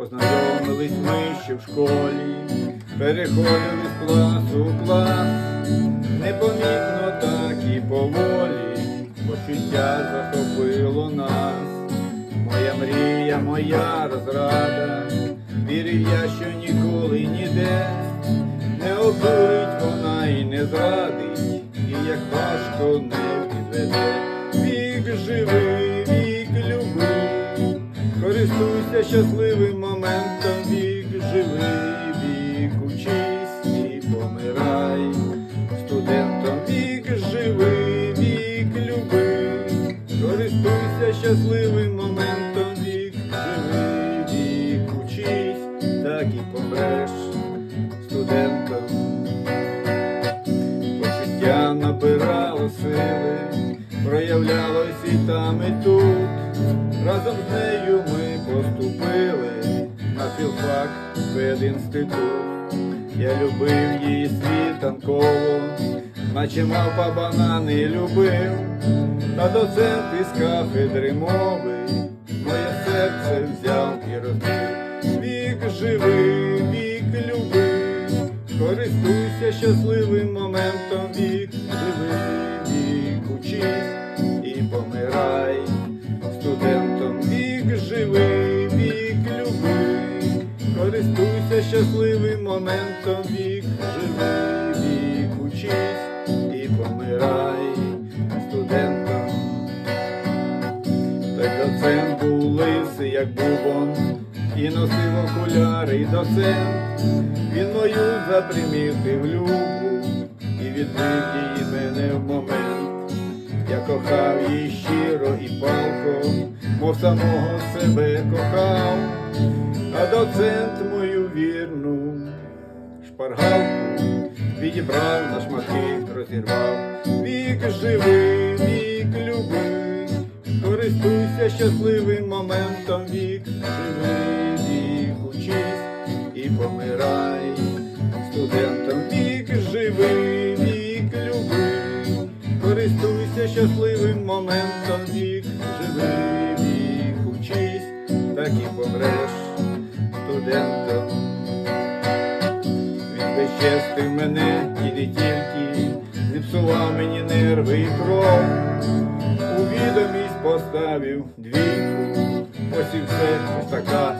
Познайомились ми ще в школі, переходили з класу в клас, непомітно так і поволі, почуття захопило нас. Моя мрія, моя розрада, вірив я, що ніколи ніде не обдурить вона і не зрадить, і як важко не щасливим моментом, вік живий, вік учись і помирай. Студентом вік живий, вік любий, користуйся щасливим моментом, вік живий, вік учись, так і помреш студентом. Почуття набирало сили, проявлялось і там, і тут. Філфак педінститут. Я любив її світанково, наче мавпа банани любив, та доцент із кафедри мови моє серце взяв і розбив. Вік живий, вік любий, користуйся щасливим моментом, вік живий, вік учись і помирай. Користуйся щасливим моментом, вік живий, вік учись і помирай. Студентом так доцент був лисий, як бубон, і носив окуляри і доцент. Він мою запримітив любу і відбив її мене в момент. Я кохав її щиро і палко, мов самого себе кохав, а доцент мою вірну шпаргалку відібрав на шматки, розірвав. Вік живий, вік любий, користуйся щасливим моментом, вік живий, вік учись і помирай. Студентом. Він безчестив мене і не тільки, зіпсував мені нерви і кров, у відомість поставив двійку, ось і все ось така